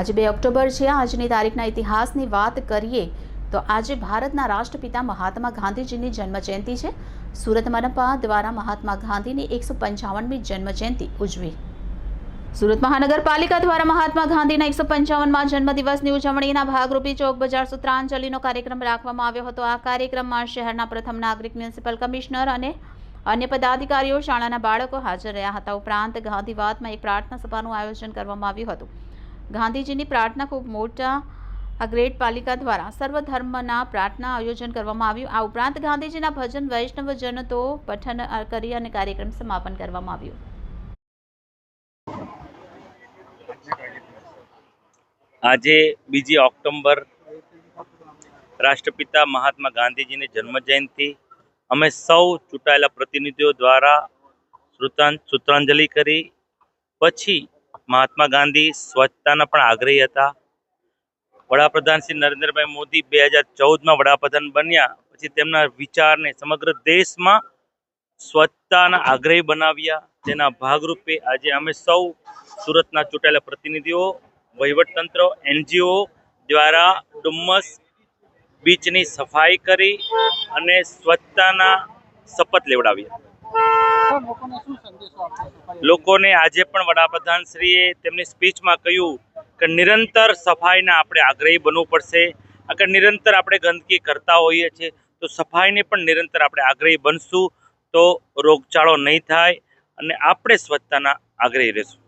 આજે બે ઓક્ટોબર છે, આજની તારીખના ઇતિહાસની વાત કરીએ તો આજે ભારતના રાષ્ટ્રપિતા મહાત્મા ગાંધીજીની જન્મજયંતિ છે. સુરત મનપા દ્વારા મહાત્મા ગાંધીની એકસો પંચાવનમી જન્મજયંતિ ઉજવી. સુરત મહાનગરપાલિકા દ્વારા મહાત્મા ગાંધીના એકસો પંચાવનમાં જન્મદિવસની ઉજવણીના ભાગરૂપે ચોક બજાર સૂત્રાંજલિનો કાર્યક્રમ રાખવામાં આવ્યો હતો. આ કાર્યક્રમમાં શહેરના પ્રથમ નાગરિક, મ્યુનિસિપલ કમિશનર અને અન્ય પદાધિકારીઓ, શાળાના બાળકો હાજર રહ્યા હતા. ઉપરાંત ગાંધીવાદમાં એક પ્રાર્થના સભાનું આયોજન કરવામાં આવ્યું હતું. ગાંધીજીની પ્રાર્થના ખૂબ મોટા ગ્રેટ પાલિકા દ્વારા સર્વધર્મના પ્રાર્થના આયોજન કરવામાં આવ્યું. આ ઉપરાંત ગાંધીજીના ભજન વૈષ્ણવજન તો પઠન કરી અને કાર્યક્રમ સમાપન કરવામાં આવ્યું. આજે બીજી ઓક્ટોબર રાષ્ટ્રપિતા મહાત્મા ગાંધીજીની જન્મજયંતિ. અમે સૌ ચૂંટાયેલા પ્રતિનિધિઓ દ્વારા સૂત્રાંજલિ કરી. પછી મહાત્મા ગાંધી સ્વચ્છતાના પણ આગ્રહી હતા. વડાપ્રધાન શ્રી નરેન્દ્રભાઈ મોદી બે હજાર ચૌદમાં વડાપ્રધાન બન્યા. પછી તેમના વિચારને સમગ્ર દેશમાં સ્વચ્છતાના આગ્રહી બનાવ્યા. તેના ભાગરૂપે આજે અમે સૌ સુરતના ચૂંટાયેલા પ્રતિનિધિઓ, વહીવટતંત્ર, એનજીઓ દ્વારા ડુમ્મસ બીચની સફાઈ કરી અને સ્વચ્છતાના શપથ લેવડાવ્યા. લોકોને આજે પણ વડાપ્રધાન શ્રીએ તેમની સ્પીચમાં કહ્યું કે નિરંતર સફાઈના આપણે આગ્રહી બનવું પડશે. અગર નિરંતર આપણે ગંદકી કરતા હોઈએ છીએ તો સફાઈને પણ નિરંતર આપણે આગ્રહી બનશું તો રોગચાળો નહીં થાય અને આપણે સ્વચ્છતાના આગ્રહી રહેશું.